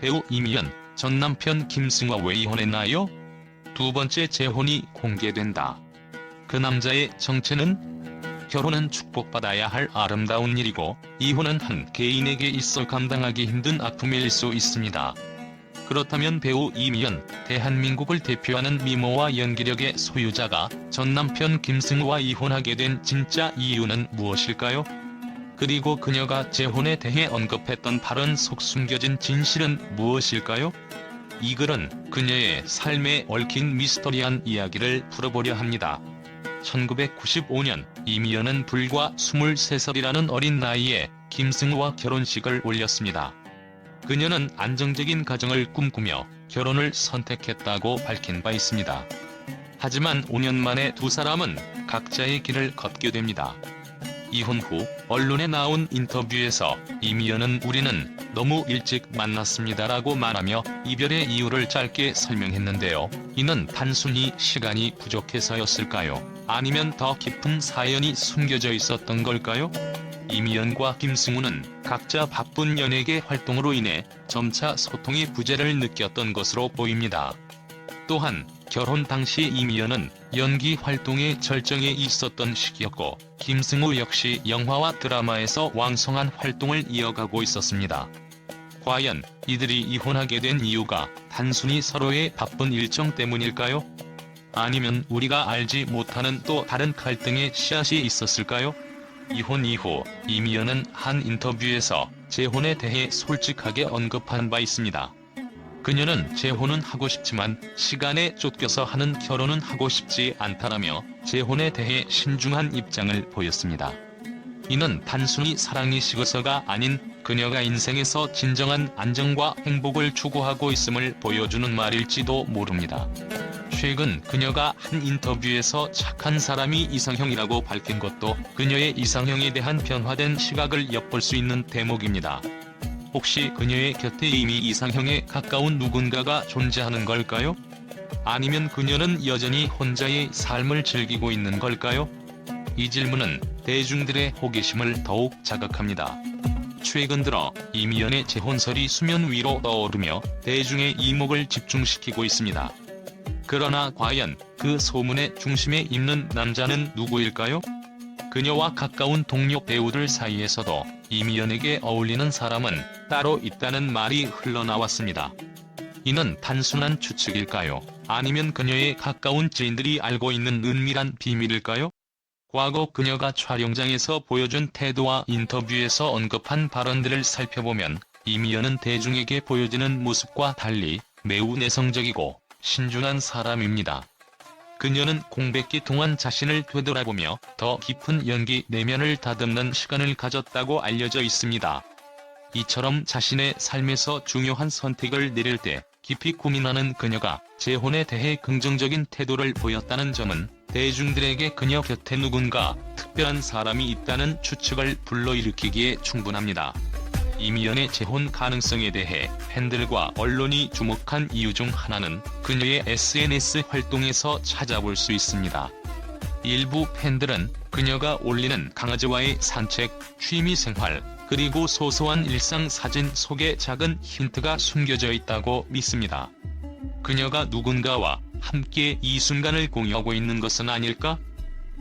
배우 이미연, 전 남편 김승화와 이혼했나요? 두 번째 재혼이 공개된다. 그 남자의 정체는? 결혼은 축복받아야 할 아름다운 일이고 이혼은 한 개인에게 있어 감당하기 힘든 아픔일 수 있습니다. 그렇다면 배우 이미연, 대한민국을 대표하는 미모와 연기력의 소유자가 전 남편 김승우와 이혼하게 된 진짜 이유는 무엇일까요? 그리고 그녀가 재혼에 대해 언급했던 발언 속 숨겨진 진실은 무엇일까요? 이 글은 그녀의 삶에 얽힌 미스터리한 이야기를 풀어보려 합니다. 1995년 이미연은 불과 23살이라는 어린 나이에 김승우와 결혼식을 올렸습니다. 그녀는 안정적인 가정을 꿈꾸며 결혼을 선택했다고 밝힌 바 있습니다. 하지만 5년 만에 두 사람은 각자의 길을 걷게 됩니다. 이혼 후 언론에 나온 인터뷰에서 이미연은 우리는 너무 일찍 만났습니다라고 말하며 이별의 이유를 짧게 설명했는데요. 이는 단순히 시간이 부족해서였을까요? 아니면 더 깊은 사연이 숨겨져 있었던 걸까요? 이미연과 김승우는 각자 바쁜 연예계 활동으로 인해 점차 소통의 부재를 느꼈던 것으로 보입니다. 또한 결혼 당시 이미연은 연기 활동에 절정에 있었던 시기였고 김승우 역시 영화와 드라마에서 왕성한 활동을 이어가고 있었습니다. 과연 이들이 이혼하게 된 이유가 단순히 서로의 바쁜 일정 때문일까요? 아니면 우리가 알지 못하는 또 다른 갈등의 씨앗이 있었을까요? 이혼 이후 이미연은 한 인터뷰에서 재혼에 대해 솔직하게 언급한 바 있습니다. 그녀는 재혼은 하고 싶지만 시간에 쫓겨서 하는 결혼은 하고 싶지 않다라며 재혼에 대해 신중한 입장을 보였습니다. 이는 단순히 사랑이 식어서가 아닌 그녀가 인생에서 진정한 안정과 행복을 추구하고 있음을 보여주는 말일지도 모릅니다. 최근 그녀가 한 인터뷰에서 착한 사람이 이상형이라고 밝힌 것도 그녀의 이상형에 대한 변화된 시각을 엿볼 수 있는 대목입니다. 혹시 그녀의 곁에 이미 이상형에 가까운 누군가가 존재하는 걸까요? 아니면 그녀는 여전히 혼자의 삶을 즐기고 있는 걸까요? 이 질문은 대중들의 호기심을 더욱 자극합니다. 최근 들어 이미연의 재혼설이 수면 위로 떠오르며 대중의 이목을 집중시키고 있습니다. 그러나 과연 그 소문의 중심에 있는 남자는 누구일까요? 그녀와 가까운 동료 배우들 사이에서도 이미연에게 어울리는 사람은 따로 있다는 말이 흘러나왔습니다. 이는 단순한 추측일까요? 아니면 그녀의 가까운 지인들이 알고 있는 은밀한 비밀일까요? 과거 그녀가 촬영장에서 보여준 태도와 인터뷰에서 언급한 발언들을 살펴보면 이미연은 대중에게 보여지는 모습과 달리 매우 내성적이고 신중한 사람입니다. 그녀는 공백기 동안 자신을 되돌아보며 더 깊은 연기 내면을 다듬는 시간을 가졌다고 알려져 있습니다. 이처럼 자신의 삶에서 중요한 선택을 내릴 때 깊이 고민하는 그녀가 재혼에 대해 긍정적인 태도를 보였다는 점은 대중들에게 그녀 곁에 누군가 특별한 사람이 있다는 추측을 불러일으키기에 충분합니다. 이미연의 재혼 가능성에 대해 팬들과 언론이 주목한 이유 중 하나는 그녀의 SNS 활동에서 찾아볼 수 있습니다. 일부 팬들은 그녀가 올리는 강아지와의 산책, 취미 생활, 그리고 소소한 일상 사진 속에 작은 힌트가 숨겨져 있다고 믿습니다. 그녀가 누군가와 함께 이 순간을 공유하고 있는 것은 아닐까?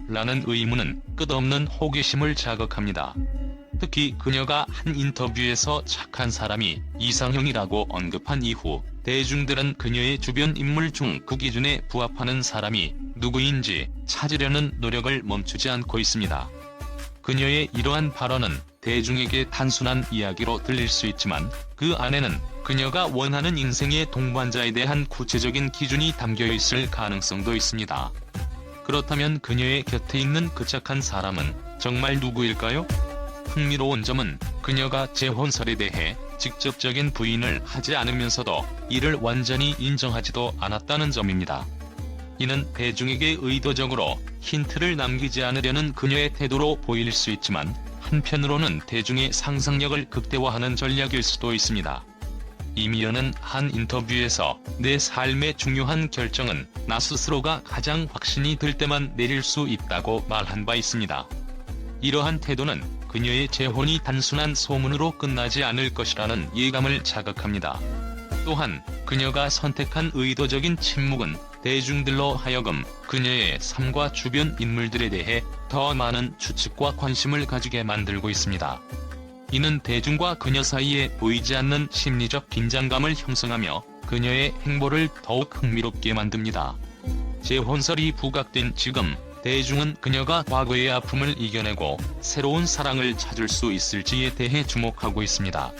라는 의문은 끝없는 호기심을 자극합니다. 특히 그녀가 한 인터뷰에서 착한 사람이 이상형이라고 언급한 이후 대중들은 그녀의 주변 인물 중 그 기준에 부합하는 사람이 누구인지 찾으려는 노력을 멈추지 않고 있습니다. 그녀의 이러한 발언은 대중에게 단순한 이야기로 들릴 수 있지만 그 안에는 그녀가 원하는 인생의 동반자에 대한 구체적인 기준이 담겨 있을 가능성도 있습니다. 그렇다면 그녀의 곁에 있는 그 착한 사람은 정말 누구일까요? 흥미로운 점은 그녀가 재혼설에 대해 직접적인 부인을 하지 않으면서도 이를 완전히 인정하지도 않았다는 점입니다. 이는 대중에게 의도적으로 힌트를 남기지 않으려는 그녀의 태도로 보일 수 있지만 한편으로는 대중의 상상력을 극대화하는 전략일 수도 있습니다. 이미연은 한 인터뷰에서 내 삶의 중요한 결정은 나 스스로가 가장 확신이 들 때만 내릴 수 있다고 말한 바 있습니다. 이러한 태도는 그녀의 재혼이 단순한 소문으로 끝나지 않을 것이라는 예감을 자극합니다. 또한 그녀가 선택한 의도적인 침묵은 대중들로 하여금 그녀의 삶과 주변 인물들에 대해 더 많은 추측과 관심을 가지게 만들고 있습니다. 이는 대중과 그녀 사이에 보이지 않는 심리적 긴장감을 형성하며 그녀의 행보를 더욱 흥미롭게 만듭니다. 재혼설이 부각된 지금 대중은 그녀가 과거의 아픔을 이겨내고 새로운 사랑을 찾을 수 있을지에 대해 주목하고 있습니다.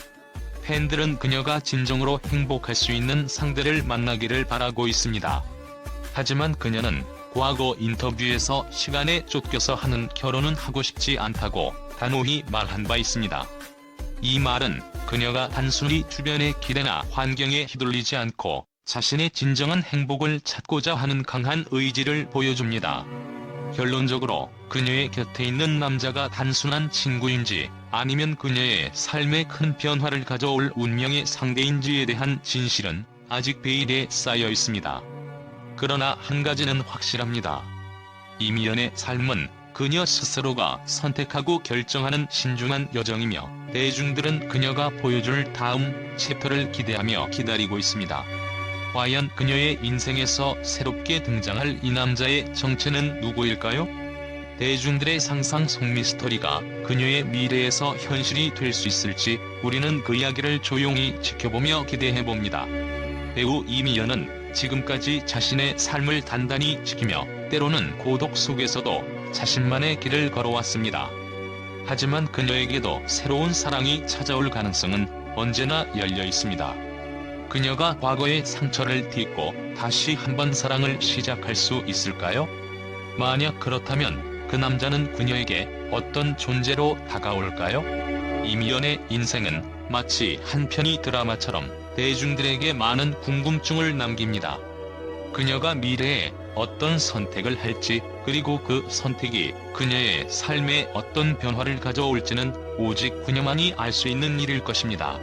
팬들은 그녀가 진정으로 행복할 수 있는 상대를 만나기를 바라고 있습니다. 하지만 그녀는 과거 인터뷰에서 시간에 쫓겨서 하는 결혼은 하고 싶지 않다고 단호히 말한 바 있습니다. 이 말은 그녀가 단순히 주변의 기대나 환경에 휘둘리지 않고 자신의 진정한 행복을 찾고자 하는 강한 의지를 보여줍니다. 결론적으로 그녀의 곁에 있는 남자가 단순한 친구인지 아니면 그녀의 삶에 큰 변화를 가져올 운명의 상대인지에 대한 진실은 아직 베일에 쌓여 있습니다. 그러나 한 가지는 확실합니다. 이미연의 삶은 그녀 스스로가 선택하고 결정하는 신중한 여정이며 대중들은 그녀가 보여줄 다음 챕터를 기대하며 기다리고 있습니다. 과연 그녀의 인생에서 새롭게 등장할 이 남자의 정체는 누구일까요? 대중들의 상상 속 미스터리가 그녀의 미래에서 현실이 될 수 있을지 우리는 그 이야기를 조용히 지켜보며 기대해봅니다. 배우 이미연은 지금까지 자신의 삶을 단단히 지키며 때로는 고독 속에서도 자신만의 길을 걸어왔습니다. 하지만 그녀에게도 새로운 사랑이 찾아올 가능성은 언제나 열려 있습니다. 그녀가 과거의 상처를 딛고 다시 한번 사랑을 시작할 수 있을까요? 만약 그렇다면 그 남자는 그녀에게 어떤 존재로 다가올까요? 이미연의 인생은 마치 한 편의 드라마처럼 대중들에게 많은 궁금증을 남깁니다. 그녀가 미래에 어떤 선택을 할지 그리고 그 선택이 그녀의 삶에 어떤 변화를 가져올지는 오직 그녀만이 알 수 있는 일일 것입니다.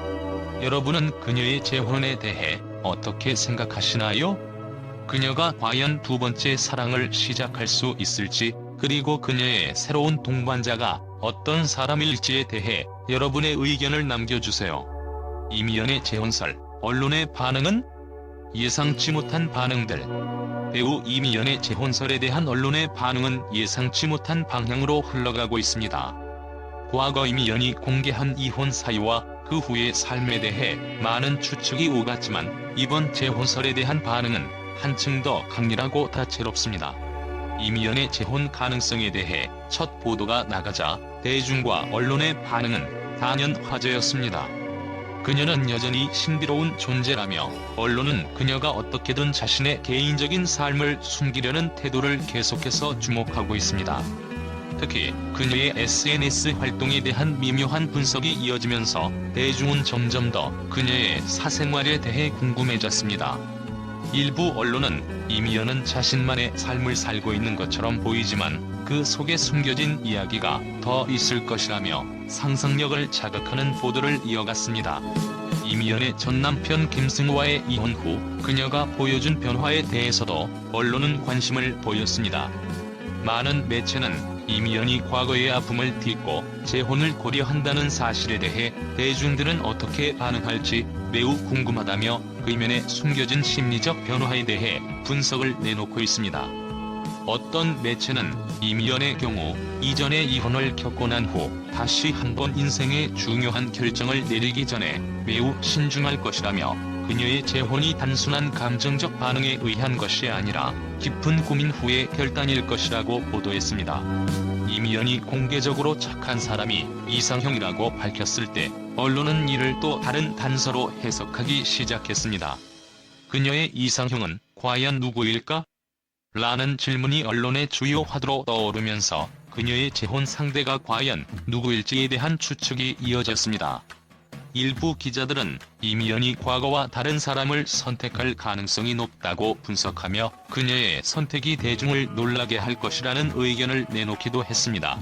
여러분은 그녀의 재혼에 대해 어떻게 생각하시나요? 그녀가 과연 두 번째 사랑을 시작할 수 있을지 그리고 그녀의 새로운 동반자가 어떤 사람일지에 대해 여러분의 의견을 남겨주세요. 이미연의 재혼설, 언론의 반응은? 예상치 못한 반응들. 배우 이미연의 재혼설에 대한 언론의 반응은 예상치 못한 방향으로 흘러가고 있습니다. 과거 이미연이 공개한 이혼 사유와 그 후의 삶에 대해 많은 추측이 오갔지만 이번 재혼설에 대한 반응은 한층 더 강렬하고 다채롭습니다. 이미연의 재혼 가능성에 대해 첫 보도가 나가자 대중과 언론의 반응은 단연 화제였습니다. 그녀는 여전히 신비로운 존재라며 언론은 그녀가 어떻게든 자신의 개인적인 삶을 숨기려는 태도를 계속해서 주목하고 있습니다. 특히 그녀의 SNS 활동에 대한 미묘한 분석이 이어지면서 대중은 점점 더 그녀의 사생활에 대해 궁금해졌습니다. 일부 언론은 이미연은 자신만의 삶을 살고 있는 것처럼 보이지만 그 속에 숨겨진 이야기가 더 있을 것이라며 상상력을 자극하는 보도를 이어갔습니다. 이미연의 전 남편 김승호와의 이혼 후 그녀가 보여준 변화에 대해서도 언론은 관심을 보였습니다. 많은 매체는 이미연이 과거의 아픔을 딛고 재혼을 고려한다는 사실에 대해 대중들은 어떻게 반응할지 매우 궁금하다며 의면에 숨겨진 심리적 변화에 대해 분석을 내놓고 있습니다. 어떤 매체는 이미연의 경우 이전의 이혼을 겪고 난 후 다시 한번 인생의 중요한 결정을 내리기 전에 매우 신중할 것이라며 그녀의 재혼이 단순한 감정적 반응에 의한 것이 아니라 깊은 고민 후의 결단일 것이라고 보도했습니다. 이미연이 공개적으로 착한 사람이 이상형이라고 밝혔을 때 언론은 이를 또 다른 단서로 해석하기 시작했습니다. 그녀의 이상형은 과연 누구일까? 라는 질문이 언론의 주요 화두로 떠오르면서 그녀의 재혼 상대가 과연 누구일지에 대한 추측이 이어졌습니다. 일부 기자들은 이미연이 과거와 다른 사람을 선택할 가능성이 높다고 분석하며 그녀의 선택이 대중을 놀라게 할 것이라는 의견을 내놓기도 했습니다.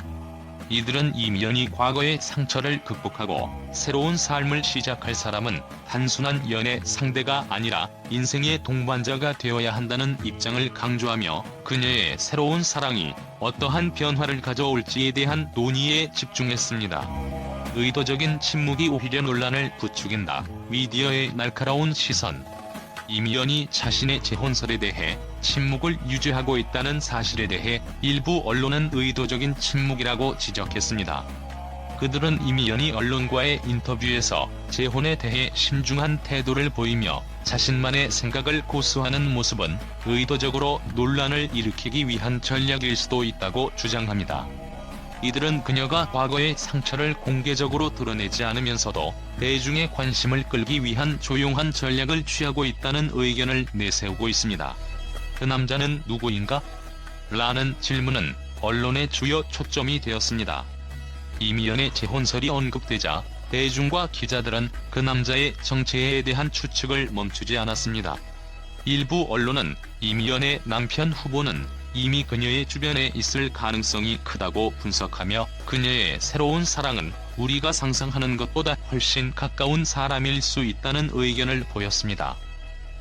이들은 이미연이 과거의 상처를 극복하고 새로운 삶을 시작할 사람은 단순한 연애 상대가 아니라 인생의 동반자가 되어야 한다는 입장을 강조하며 그녀의 새로운 사랑이 어떠한 변화를 가져올지에 대한 논의에 집중했습니다. 의도적인 침묵이 오히려 논란을 부추긴다. 미디어의 날카로운 시선. 이미연이 자신의 재혼설에 대해 침묵을 유지하고 있다는 사실에 대해 일부 언론은 의도적인 침묵이라고 지적했습니다. 그들은 이미연이 언론과의 인터뷰에서 재혼에 대해 신중한 태도를 보이며 자신만의 생각을 고수하는 모습은 의도적으로 논란을 일으키기 위한 전략일 수도 있다고 주장합니다. 이들은 그녀가 과거의 상처를 공개적으로 드러내지 않으면서도 대중의 관심을 끌기 위한 조용한 전략을 취하고 있다는 의견을 내세우고 있습니다. 그 남자는 누구인가? 라는 질문은 언론의 주요 초점이 되었습니다. 이미연의 재혼설이 언급되자 대중과 기자들은 그 남자의 정체에 대한 추측을 멈추지 않았습니다. 일부 언론은 이미연의 남편 후보는 이미 그녀의 주변에 있을 가능성이 크다고 분석하며 그녀의 새로운 사랑은 우리가 상상하는 것보다 훨씬 가까운 사람일 수 있다는 의견을 보였습니다.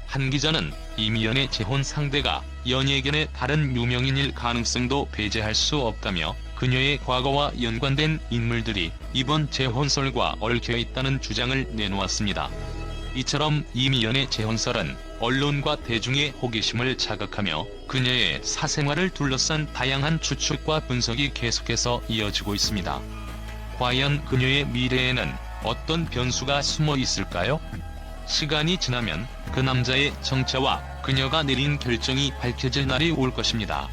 한 기자는 이미연의 재혼 상대가 연예계의 다른 유명인일 가능성도 배제할 수 없다며 그녀의 과거와 연관된 인물들이 이번 재혼설과 얽혀 있다는 주장을 내놓았습니다. 이처럼 이미연의 재혼설은 언론과 대중의 호기심을 자극하며 그녀의 사생활을 둘러싼 다양한 추측과 분석이 계속해서 이어지고 있습니다. 과연 그녀의 미래에는 어떤 변수가 숨어 있을까요? 시간이 지나면 그 남자의 정체와 그녀가 내린 결정이 밝혀질 날이 올 것입니다.